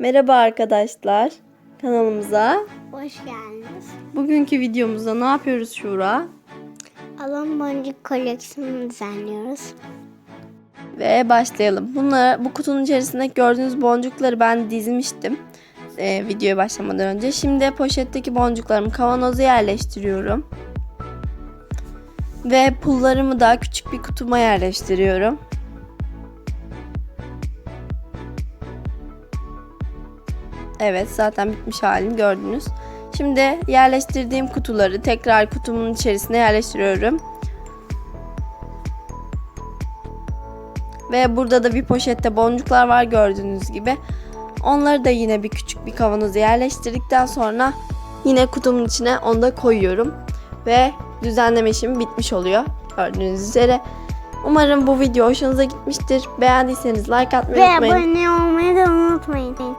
Merhaba arkadaşlar kanalımıza. Hoş geldiniz. Bugünkü videomuzda ne yapıyoruz Şura? Alın boncuk koleksiyonunu düzenliyoruz. Ve başlayalım. Bunları bu kutunun içerisinde gördüğünüz boncukları ben dizmiştim. Ee, videoya başlamadan önce. Şimdi poşetteki boncuklarımı kavanoza yerleştiriyorum. Ve pullarımı da küçük bir kutuma yerleştiriyorum. Evet zaten bitmiş halini gördünüz. Şimdi yerleştirdiğim kutuları tekrar kutumun içerisine yerleştiriyorum. Ve burada da bir poşette boncuklar var gördüğünüz gibi. Onları da yine bir küçük bir kavanoza yerleştirdikten sonra yine kutumun içine onu da koyuyorum. Ve düzenleme işim bitmiş oluyor gördüğünüz üzere. Umarım bu video hoşunuza gitmiştir. Beğendiyseniz like atmayı Ve unutmayın. abone olmayı da unutmayın.